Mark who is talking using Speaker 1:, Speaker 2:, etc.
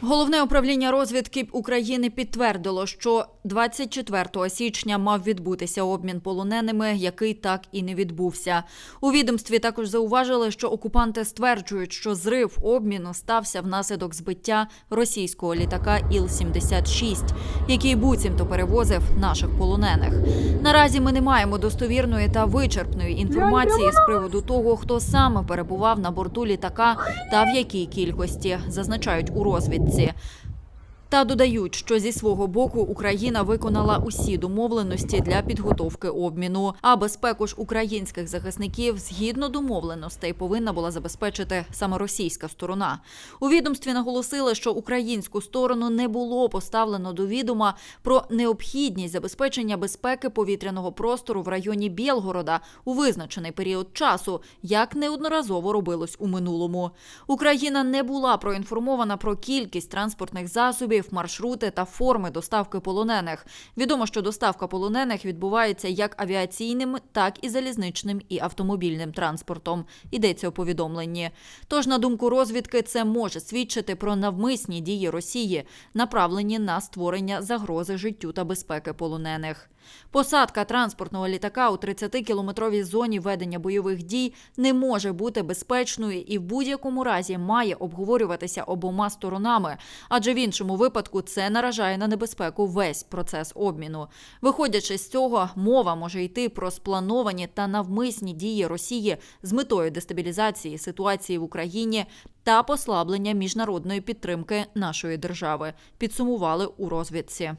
Speaker 1: Головне управління розвідки України підтвердило, що 24 січня мав відбутися обмін полоненими, який так і не відбувся. У відомстві також зауважили, що окупанти стверджують, що зрив обміну стався внаслідок збиття російського літака Іл-76, який буцімто перевозив наших полонених. Наразі ми не маємо достовірної та вичерпної інформації з приводу того, хто саме перебував на борту літака та в якій кількості, зазначають у розвідці кнопці та додають, що зі свого боку Україна виконала усі домовленості для підготовки обміну. А безпеку ж українських захисників згідно домовленостей повинна була забезпечити саме російська сторона. У відомстві наголосили, що українську сторону не було поставлено до відома про необхідність забезпечення безпеки повітряного простору в районі Білгорода у визначений період часу, як неодноразово робилось у минулому. Україна не була проінформована про кількість транспортних засобів, маршрути та форми доставки полонених. Відомо, що доставка полонених відбувається як авіаційним, так і залізничним і автомобільним транспортом. Йдеться у повідомленні. Тож, на думку розвідки, це може свідчити про навмисні дії Росії, направлені на створення загрози життю та безпеки полонених. Посадка транспортного літака у 30-кілометровій зоні ведення бойових дій не може бути безпечною і в будь-якому разі має обговорюватися обома сторонами, адже в іншому випадку це наражає на небезпеку весь процес обміну. Виходячи з цього, мова може йти про сплановані та навмисні дії Росії з метою дестабілізації ситуації в Україні та послаблення міжнародної підтримки нашої держави. Підсумували у розвідці.